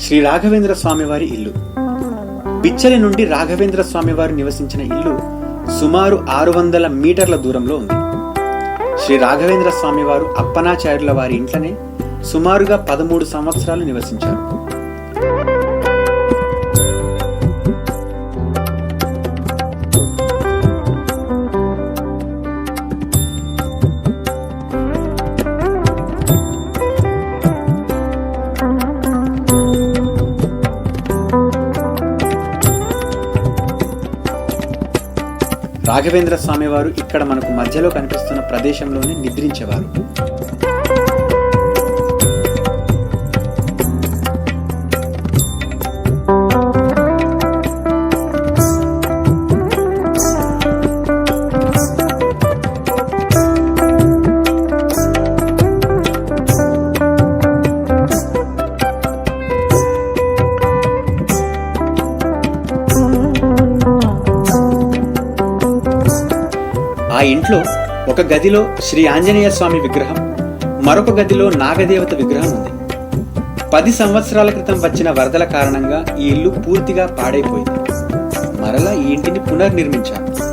శ్రీ రాఘవేంద్ర స్వామివారి ఇల్లు. బిచ్చలి నుండి రాఘవేంద్ర స్వామివారు నివసించిన ఇల్లు సుమారు ఆరు వందల మీటర్ల దూరంలో ఉంది. శ్రీ రాఘవేంద్ర స్వామివారు అప్పనాచార్యుల వారి ఇంట్లోనే సుమారుగా పదమూడు సంవత్సరాలు నివసించారు. రాఘవేంద్ర స్వామివారు ఇక్కడ మనకు మధ్యలో కనిపిస్తున్న ప్రదేశంలోనే నిద్రించేవారు. ఆ ఇంట్లో ఒక గదిలో శ్రీ ఆంజనేయ స్వామి విగ్రహం మరొక గదిలో నాగదేవత విగ్రహం ఉంది. పది సంవత్సరాల క్రితం వచ్చిన వరదల కారణంగా ఈ ఇల్లు పూర్తిగా పాడైపోయింది. మరలా ఈ ఇంటిని పునర్నిర్మించారు.